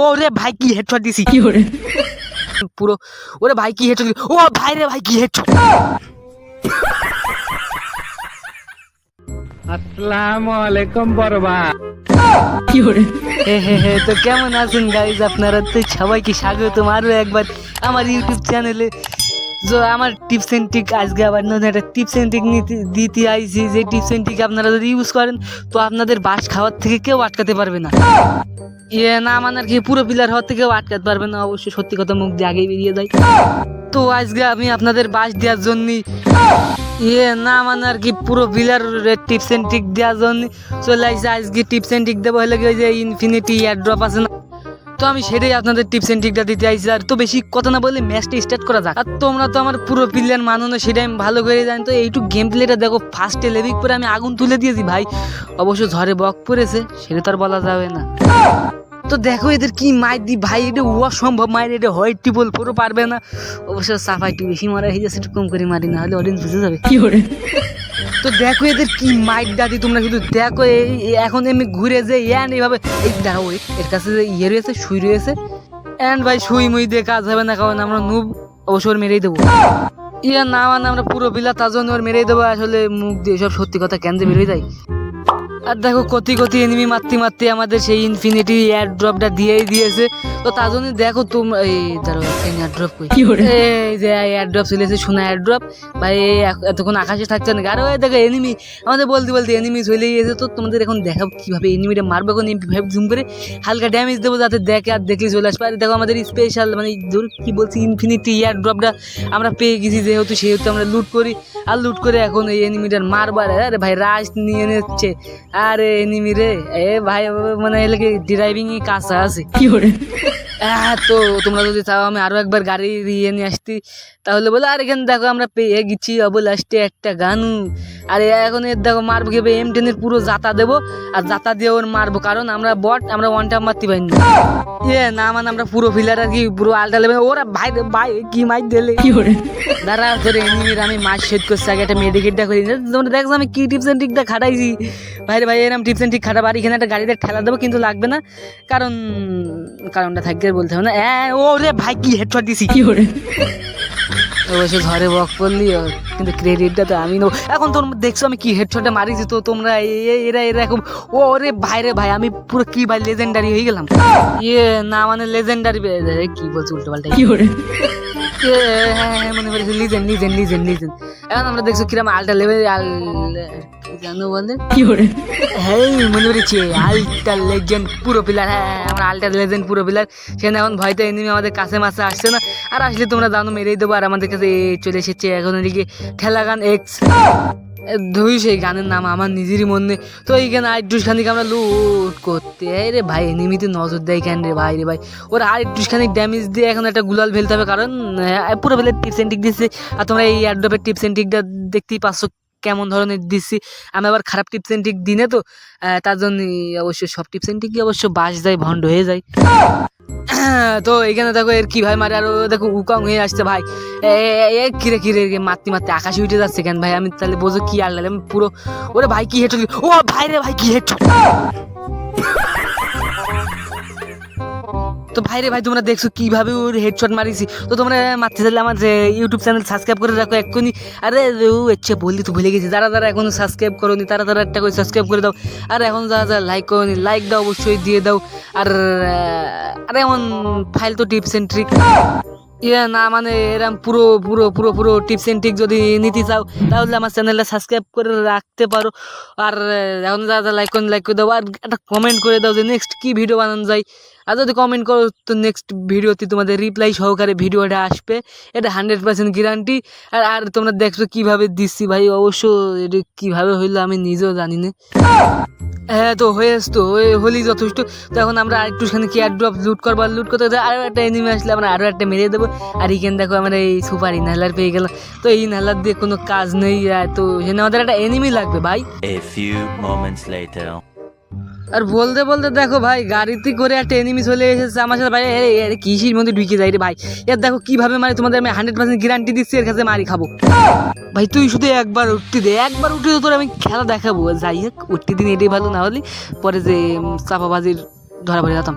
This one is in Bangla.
ওরে ভাই কি হেডশট দিছি। কি ওরে? পুরো ওরে ভাই কি হেডশট ও ভাই রে ভাই কি হেডশট আসসালামু আলাইকুম বরবা। কি ওরে? হে হে হে তো কেমন আছেন গাইজ আপনারা তো সবাইকে স্বাগত আরও একবার আমার ইউটিউব চ্যানেলে যে আমার টিপস অ্যান্ড ট্রিক আজকে আবার নতুন একটা টিপস অ্যান্ড ট্রিক দিতে আইছি। যে টিপস অ্যান্ড ট্রিক আপনারা যদি ইউজ করেন, তো আপনাদের বাস খাওয়ার থেকে কেউ আটকাতে পারবে না। ইয়ে না মানে আর কি পুরো পিলার হওয়ার থেকেও আটকাতে পারবে না। অবশ্যই সত্যি কথা মুখ দিয়ে আগেই বেরিয়ে যায়। তো আজকে আমি আপনাদের বাস দেওয়ার জন্য ইয়ে না মানে আর কি পুরো পিলার টিপস অ্যান্ড ট্রিক দেওয়ার জন্য চলে আসছে আজকে টিপস অ্যান্ড ট্রিক দেবো হলে কি ওই যে ইনফিনিটি এয়ার ড্রপ আছে না? তো আমি সেটাই আপনাদের টিপস অ্যান্ড ট্রিকটা দিতে আইছি। আর তো বেশি কথা না বলে ম্যাচটা স্টার্ট করা যাক। আর তোমরা তো আমার পুরো প্লেয়ার মানো না সেটা আমি ভালো করে জানি। তো এইটুকু গেম প্লেটা দেখো ফার্স্টে লেবিক পরে আমি আগুন তুলে দিয়েছি ভাই। অবশ্য ঝড়ে বক পড়েছে, সেটা তো আর বলা যাবে না। তো দেখো এদের কি মাইর দি ভাই, এটা অসম্ভব মায়ের এটা হয় টিপল পুরো পারবে না। অবশ্য সাফাই একটু বেশি মারা হয়ে যাচ্ছে, একটু কম করে মারি, না হলে অডিয়েন্স বুঝে যাবে। তো দেখো এদের কি মাইক দাদি তোমরা শুধু দেখো এখন এমনি ঘুরে যে ইয়ান এইভাবে, এই দেখো এর কাছে যে ইয়ে রয়েছে শুই রয়েছে। এন ভাই শুই মুই দিয়ে কাজ হবে না, কারণ আমরা নুব অবসর মেরেই দেবো। ইয়া না মানে আমরা পুরো বিলা তার জন্য ওর মেরেই দেবো, আসলে মুখ দিয়ে সব সত্যি কথা কেন যে বেরোয় যায়। আর দেখো কতি কতি এনিমি মারতে মারতে আমাদের সেই ইনফিনিটি এয়ার ড্রপটা দিয়েই দিয়েছে। তো তার জন্য দেখো তোমরা এই দাঁড়াও এয়ার ড্রপ কই? এই যে এয়ার ড্রপ চলেছে সোনা এয়ার ড্রপ ভাই এতক্ষণ আকাশে থাকছে না আরে ওই দেখো এনিমি আমাদের বলতে বলতে এনিমি চলে গিয়েছে। তো তোমাদের এখন দেখাবো কীভাবে এনিমিটা মারবো এখন এমপি ফাইভ জুম করে। হালকা ড্যামেজ দেবো যাতে দেখে আর দেখলে চলে আসবে। আর দেখো আমাদের স্পেশাল মানে ধর কি বলছি ইনফিনিটি এয়ার ড্রপটা আমরা পেয়ে গেছি যেহেতু সেহেতু আমরা লুট করি। আর লুট করে এখন এই এনিমিটার মারবার। আরে ভাই রাশ নিয়ে নিচ্ছে। আরে এনিমি রে। এ ভাই মানে এলাকে ড্রাইভিং এ কাঁচা আছে? হ্যাঁ তো তোমরা যদি চাও আমি আরও একবার গাড়ি ইয়ে নিয়ে আসতি। তাহলে বলো আর এখানে দেখো আমরা পেয়ে গেছি অব লাস্টে একটা গানু। আরে এখন এর দেখো মারবো কি এম টেনের পুরো জাতা দেবো। আর জাতা দিয়ে ওর মারবো কারণ আমরা বট আমরা ওয়ান টাইম মারতে পারিনি। ইয়ে না মানে আমরা পুরো ফিলার আর কি পুরো আলটা লেবে ওরা ভাই ভাই কি মাইক দিলে? দাঁড়া তোর এনিমির আমি মাছ শেড করছি আগে একটা মেডিকেটটা করি তোমরা দেখছ আমি কি টিপস অ্যান্ড ট্রিকটা খাটাইছি ভাই রে ভাই এরকম টিপস ট্রিক খাটাবো আর এখানে একটা গাড়িতে ঠেলা দেবো কিন্তু লাগবে না। কারণ কারণটা থাকবে বলতে হবে না। হ্যাঁ ও রে ভাই কি হেডশট দিছি। অবশ্য ঝড়ে বক ও, কিন্তু ক্রেডিটটা তো আমি নেব। এখন তোর দেখছ আমি কি হেডশটটা মারিছি তো তোমরা এরা এরকম ও রে ভাই রে ভাই আমি পুরো কি ভাই লেজেন্ডারি হয়ে গেলাম? ইয়ে না মানে লেজেন্ডারি কি বলছি উল্টো পাল্টা হ্যাঁ হ্যাঁ মনে করেছি লিজেন্ড লিজেন্ড লিজেন্ড লিজেন্ড এখন আমরা দেখছ কিরম আলটা লেভেল আল কি জানো বলে হ্যাঁ মনে পড়েছে আলটা লেজেন্ড পুরো পিলার হ্যাঁ হ্যাঁ, আমরা আলটা লেজেন্ড পুরো পিলার সেখানে এখন ভয়তে এনিমি আমাদের কাছে মাছে আসছে না। আর আসলে তোমরা জানো মেরেই দেবো আর আমাদের কাছে চলে এসেছে। এখন এদিকে ঠেলাগান এক্স ধুই সেই গানের নাম আমার নিজেরই মনে তো এইখানে আরেকটুস খানিক আমরা লুট করতে এই রে ভাই, এনিমিতে নজর দেয় কেন রে ভাই রে ভাই? ওরা আরেকটুস খানিক ড্যামেজ দিয়ে এখন একটা গুলাল ফেলতে হবে, কারণ পুরো ফেলে টিপস অ্যান্ড টিক দিচ্ছে আর তোমরা এই অ্যাড্রপের টিপস অ্যান্ড টিকটা দেখতেই পাচ্ছ কেমন ধরনের দিচ্ছি আমি আবার খারাপ টিপস অ্যান্ড টিক দিনে তো তার জন্য অবশ্য সব টিপস অ্যান্ড টিকই অবশ্য বাস যায়, ভণ্ড হয়ে যায়। তো এখানে দেখো এর কি ভাই মারে? আর দেখো উকাং হয়ে আসছে ভাই। এ কিরে কিরে মারতে মারতে আকাশে উঠে যাচ্ছে কেন ভাই? আমি তাহলে বোঝো কি আর আমি পুরো ওরে ভাই, কি হেঁটে ও ভাই রে ভাই, কি হেড তো ভাই রে ভাই, তোমরা দেখছ কীভাবে ওর হেডশট মারিছি? তো তোমরা মারতে চাইলে আমার যে ইউটিউব চ্যানেল সাবস্ক্রাইব করে রাখো এক্ষুনি। আরে ও ইচ্ছে বললি, তো ভুলে গেছি। যারা যারা এখনও সাবস্ক্রাইব করোনি, তারা তারা একটা করে সাবস্ক্রাইব করে দাও। আর এখন যারা যারা লাইক করোনি লাইক দাও, অবশ্যই দিয়ে দাও। আর আরে এমন ফাইল তো টিপস এন্ড ট্রিক ইয়ে না মানে এরম পুরো পুরো পুরো পুরো টিপস এন্ড ট্রিক যদি নিতে চাও, তাহলে আমার চ্যানেলটা সাবস্ক্রাইব করে রাখতে পারো। আর এখন যারা যারা লাইক লাইক করে দাও। আর একটা কমেন্ট করে দাও যে নেক্সট কি ভিডিও বানানো যায়। আর যদি কমেন্ট করো, তো নেক্সট ভিডিওতে তোমাদের রিপ্লাই সহকারে ভিডিওটা আসবে। এটা হান্ড্রেড পার্সেন্ট গ্যারান্টি আর আর তোমরা দেখছ কীভাবে দিচ্ছি ভাই? অবশ্য এটা কীভাবে হইল আমি নিজেও জানি না। হ্যাঁ তো, হয়ে আসতো হলি যথেষ্ট। তো এখন আমরা কি আর ড্রপ লুট করব লুট করতে আরও একটা এনিমি আসলে আমরা আরও একটা মেরে দেবো। আর এখানে দেখো আমরা এই সুপার ইনহেলার পেয়ে গেলাম। তো এই ইনহেলার দিয়ে কোনো কাজ নেই তো সেখানে আমাদের একটা এনিমি লাগবে ভাই। A few moments later. আর বলতে বলতে দেখো ভাই, গাড়িতে করে একটা এনিমি চলে এসেছে আমার সাথে। ভাই আরে কিসির মধ্যে ঢুকে যায় রে ভাই? এর দেখো কীভাবে মানে তোমাদের আমি হান্ড্রেড পার্সেন্ট গ্যারান্টি দিচ্ছি এর কাছে মারি খাব। ভাই, তুই শুধু একবার উঠতে দে, একবার উঠে তোর আমি খেলা দেখাবো। যাই হোক, উঠতে দিন, এটাই ভালো, না হলে পরে যে চাপাবাজির ধরা পড়ে যেতাম